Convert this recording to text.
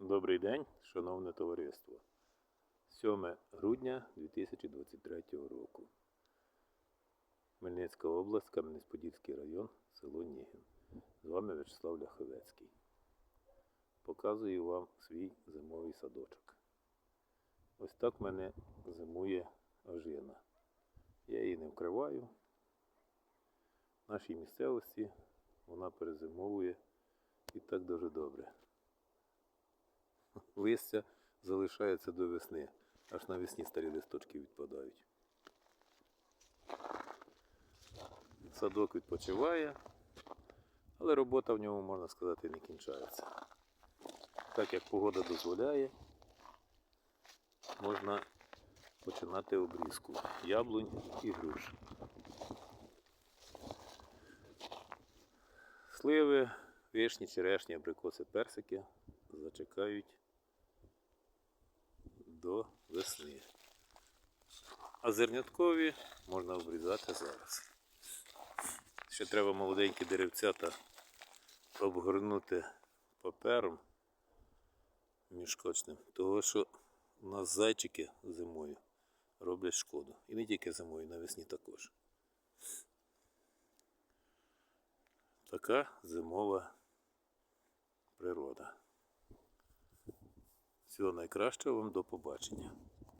Добрий день, шановне товариство. 7 грудня 2023 року. Хмельницька область, Кам'янець-Подільський район, село Нігін. З вами Вячеслав Ляховецький. Показую вам свій зимовий садочок. Ось так в мене зимує ожина. Я її не вкриваю. В нашій місцевості вона перезимовує і так дуже добре листя залишається до весни. Аж навесні старі листочки відпадають. Садок відпочиває, але робота в ньому, можна сказати, не кінчається. Так як погода дозволяє, можна починати обрізку яблунь і груш. Сливи, вишні, черешні, абрикоси, персики зачекають весни. А зерняткові можна обрізати зараз. Ще треба молоденькі деревцята обгорнути папером мішкочним, того що у нас зайчики зимою роблять шкоду. І не тільки зимою, навесні також. Така зимова природа. Всього найкращого вам до побачення.